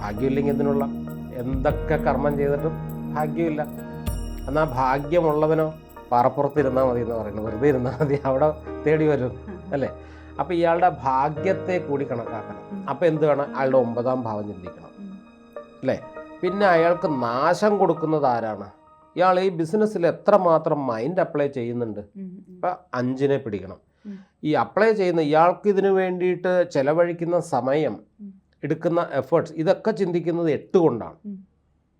ഭാഗ്യമില്ലെങ്കിൽ എന്തിനുള്ള? എന്തൊക്കെ കർമ്മം ചെയ്തിട്ടും ഭാഗ്യമില്ല. എന്നാൽ ഭാഗ്യമുള്ളവനോ പാറപ്പുറത്തിരുന്നാൽ മതി എന്ന് പറയുന്നത് വെറുതെ ഇരുന്നാൽ മതി. അവിടെ തേടി വരും. അല്ലേ? അപ്പം ഇയാളുടെ ഭാഗ്യത്തെ കൂടി കണക്കാക്കണം. അപ്പം എന്ത് വേണം? അയാളുടെ ഒമ്പതാം ഭാവം ചിന്തിക്കണം. അല്ലേ? പിന്നെ അയാൾക്ക് നാശം കൊടുക്കുന്നത് ആരാണ്? ഇയാൾ ഈ ബിസിനസ്സിൽ എത്രമാത്രം മൈൻഡ് അപ്ലൈ ചെയ്യുന്നുണ്ട്? ഇപ്പം അഞ്ചിനെ പിടിക്കണം. ഈ അപ്ലൈ ചെയ്യുന്ന ഇയാൾക്ക് ഇതിനു വേണ്ടിയിട്ട് ചെലവഴിക്കുന്ന സമയം. എടുക്കുന്ന എഫേർട്സ് ഇതൊക്കെ ചിന്തിക്കുന്നത് എട്ട് കൊണ്ടാണ്.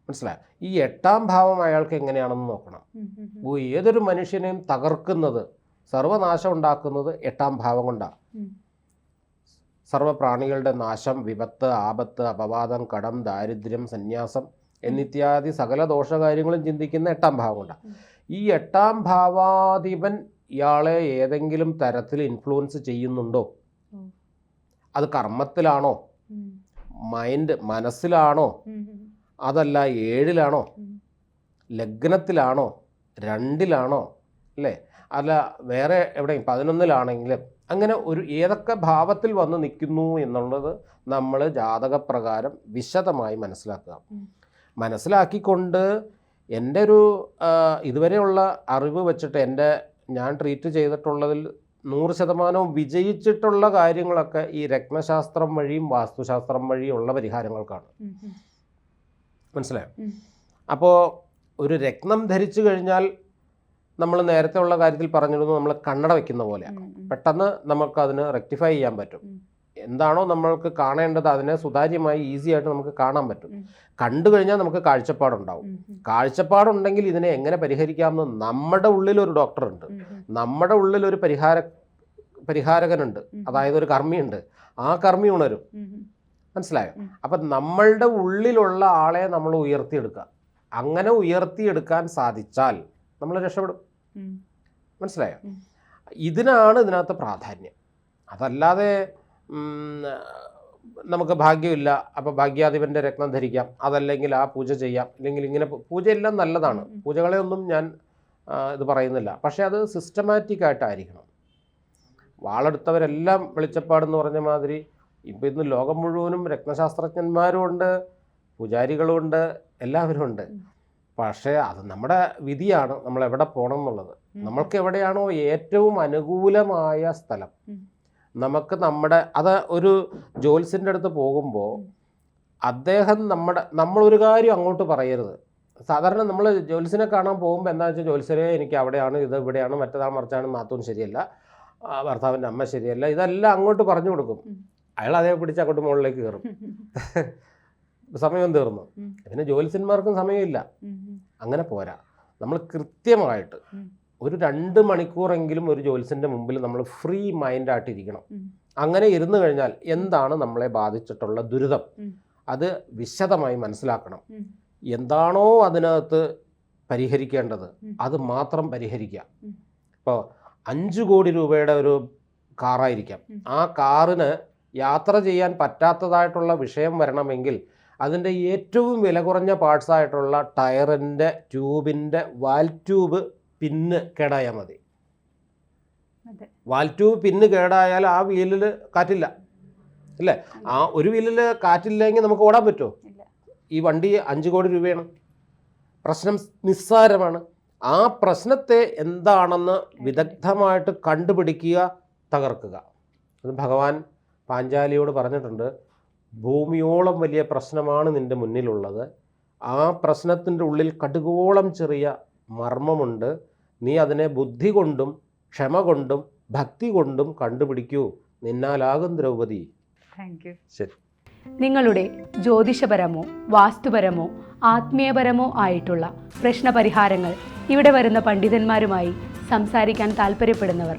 മനസ്സിലായ? ഈ എട്ടാം ഭാവം അയാൾക്ക് എങ്ങനെയാണെന്ന് നോക്കണം. ഓ, ഏതൊരു മനുഷ്യനെയും തകർക്കുന്നത് സർവനാശം ഉണ്ടാക്കുന്നത് എട്ടാം ഭാവം കൊണ്ടാണ്. സർവപ്രാണികളുടെ നാശം വിപത്ത് ആപത്ത് അപവാദം കടം ദാരിദ്ര്യം സന്യാസം എന്നിത്യാദി സകല ദോഷകാര്യങ്ങളും ചിന്തിക്കുന്ന എട്ടാം ഭാവം കൊണ്ടാണ്. ഈ എട്ടാം ഭാവാധിപൻ ഇയാളെ ഏതെങ്കിലും തരത്തിൽ ഇൻഫ്ലുവൻസ് ചെയ്യുന്നുണ്ടോ. അത് കർമ്മത്തിലാണോ? മൈൻഡ് മനസ്സിലാണോ? അതല്ല ഏഴിലാണോ? ലഗ്നത്തിലാണോ? രണ്ടിലാണോ? അല്ലേ? അല്ല വേറെ എവിടെയും പതിനൊന്നിലാണെങ്കിലും അങ്ങനെ ഒരു ഏതൊക്കെ ഭാവത്തിൽ വന്ന് നിൽക്കുന്നു എന്നുള്ളത് നമ്മൾ ജാതകപ്രകാരം വിശദമായി മനസ്സിലാക്കുക. മനസ്സിലാക്കിക്കൊണ്ട് എന്റെ ഒരു ഇതുവരെയുള്ള അറിവ് വെച്ചിട്ട് എന്റെ ഞാൻ ട്രീറ്റ് ചെയ്തിട്ടുള്ളതിൽ നൂറ് ശതമാനവും വിജയിച്ചിട്ടുള്ള കാര്യങ്ങളൊക്കെ ഈ രത്നശാസ്ത്രം വഴിയും വാസ്തുശാസ്ത്രം വഴിയും ഉള്ള പരിഹാരങ്ങൾക്കാണ് മനസ്സിലായോ. അപ്പോൾ ഒരു രത്നം ധരിച്ചു കഴിഞ്ഞാൽ നമ്മൾ നേരത്തെ ഉള്ള കാര്യത്തിൽ പറഞ്ഞിരുന്നു നമ്മൾ കണ്ണട വെക്കുന്ന പോലെയാണ് പെട്ടെന്ന് നമുക്ക് അതിന് റെക്ടിഫൈ ചെയ്യാൻ പറ്റും. എന്താണോ നമ്മൾക്ക് കാണേണ്ടത് അതിനെ സുതാര്യമായി ഈസി ആയിട്ട് നമുക്ക് കാണാൻ പറ്റും. കണ്ടു കഴിഞ്ഞാൽ നമുക്ക് കാഴ്ചപ്പാടുണ്ടാവും. കാഴ്ചപ്പാടുണ്ടെങ്കിൽ ഇതിനെ എങ്ങനെ പരിഹരിക്കാമെന്ന് നമ്മുടെ ഉള്ളിൽ ഒരു ഡോക്ടറുണ്ട് നമ്മുടെ ഉള്ളിൽ ഒരു പരിഹാര പരിഹാരകനുണ്ട്. അതായത് ഒരു കർമ്മിയുണ്ട്. ആ കർമ്മി ഉണരും. മനസ്സിലായോ? അപ്പൊ നമ്മളുടെ ഉള്ളിലുള്ള ആളെ നമ്മൾ ഉയർത്തിയെടുക്കുക. അങ്ങനെ ഉയർത്തിയെടുക്കാൻ സാധിച്ചാൽ നമ്മൾ രക്ഷപ്പെടും. മനസ്സിലായോ. ഇതിനാണ് ഇതിനകത്ത് പ്രാധാന്യം. അതല്ലാതെ നമുക്ക് ഭാഗ്യമില്ല അപ്പോൾ ഭാഗ്യാധിപന്റെ രക്തം ധരിക്കാം അതല്ലെങ്കിൽ ആ പൂജ ചെയ്യാം അല്ലെങ്കിൽ ഇങ്ങനെ പൂജയെല്ലാം നല്ലതാണ്. പൂജകളെ ഒന്നും ഞാൻ ഇത് പറയുന്നില്ല. പക്ഷേ അത് സിസ്റ്റമാറ്റിക് ആയിട്ടായിരിക്കണം. വാളെടുത്തവരെല്ലാം വെളിച്ചപ്പാടെന്ന് പറഞ്ഞ മാതിരി ഇപ്പം ഇന്ന് ലോകം മുഴുവനും രക്തശാസ്ത്രജ്ഞന്മാരുമുണ്ട് പൂജാരികളുമുണ്ട് പൂജാരികളും എല്ലാവരും ഉണ്ട് പക്ഷേ അത് നമ്മുടെ വിധിയാണ് നമ്മൾ എവിടെ പോകണം എന്നുള്ളത്. നമ്മൾക്ക് എവിടെയാണോ ഏറ്റവും അനുകൂലമായ സ്ഥലം. നമുക്ക് നമ്മുടെ അത് ഒരു ജോത്സ്യന്റെ അടുത്ത് പോകുമ്പോൾ. അദ്ദേഹം നമ്മുടെ നമ്മളൊരു കാര്യം അങ്ങോട്ട് പറയരുത്. സാധാരണ നമ്മൾ ജോൽസിനെ കാണാൻ പോകുമ്പോൾ എന്താ വെച്ചാൽ ജോത്സ്യരെ എനിക്ക് അവിടെയാണ് ഇത് ഇവിടെയാണ് മറ്റേതാണ് മറിച്ചാണ് നാത്തൂൻ ശരിയല്ല ഭർത്താവിന്റെ അമ്മ ശരിയല്ല ഇതെല്ലാം അങ്ങോട്ട് പറഞ്ഞു കൊടുക്കും. അയാൾ അതേ പിടിച്ച് അങ്ങോട്ട് മുകളിലേക്ക് കയറും. സമയം തീർന്നു. പിന്നെ ജോത്സ്യന്മാർക്കും സമയമില്ല. അങ്ങനെ പോരാ. നമ്മൾ കൃത്യമായിട്ട്. ഒരു രണ്ട് മണിക്കൂറെങ്കിലും ഒരു ജോത്സ്യന്റെ മുമ്പിൽ നമ്മൾ ഫ്രീ മൈൻഡായിട്ടിരിക്കണം. അങ്ങനെ ഇരുന്നു കഴിഞ്ഞാൽ എന്താണ് നമ്മളെ ബാധിച്ചിട്ടുള്ള ദുരിതം? അത് വിശദമായി മനസ്സിലാക്കണം. എന്താണോ അതിനകത്ത് പരിഹരിക്കേണ്ടത് അത് മാത്രം പരിഹരിക്കുക. ഇപ്പോൾ അഞ്ച് കോടി രൂപയുടെ ഒരു കാറായിരിക്കാം. ആ കാറിന് യാത്ര ചെയ്യാൻ പറ്റാത്തതായിട്ടുള്ള വിഷയം വരണമെങ്കിൽ അതിന്റെ ഏറ്റവും വില കുറഞ്ഞ പാർട്സായിട്ടുള്ള ടയറിന്റെ ട്യൂബിന്റെ വാൽ ട്യൂബ് പിന്ന് കേടായാൽ മതി. വാൽ ട്യൂബ് പിന്ന് കേടായാൽ ആ വീലിൽ കാറ്റില്ല. അല്ലേ? ആ ഒരു വീലിൽ കാറ്റില്ലെങ്കിൽ നമുക്ക് ഓടാൻ പറ്റുമോ. ഈ വണ്ടി അഞ്ച് കോടി രൂപയാണ്. പ്രശ്നം നിസ്സാരമാണ്. ആ പ്രശ്നത്തെ എന്താണെന്ന് വിദഗ്ധമായിട്ട് കണ്ടുപിടിക്കുക തകർക്കുക. അത് ഭഗവാൻ പാഞ്ചാലിയോട് പറഞ്ഞിട്ടുണ്ട്. ഭൂമിയോളം വലിയ പ്രശ്നമാണ് നിന്റെ മുന്നിലുള്ളത്. ആ പ്രശ്നത്തിന്റെ ഉള്ളിൽ കടുകോളം ചെറിയ മർമ്മമുണ്ട്. നീ അതിനെ ബുദ്ധി കൊണ്ടും ക്ഷമ കൊണ്ടും ഭക്തി കൊണ്ടും കണ്ടുപിടിക്കൂ. നിന്നാലാകും ദ്രൗപതി ശരി. നിങ്ങളുടെ ജ്യോതിഷപരമോ വാസ്തുപരമോ ആത്മീയപരമോ ആയിട്ടുള്ള പ്രശ്നപരിഹാരങ്ങൾ ഇവിടെ വരുന്ന പണ്ഡിതന്മാരുമായി സംസാരിക്കാൻ താല്പര്യപ്പെടുന്നവർ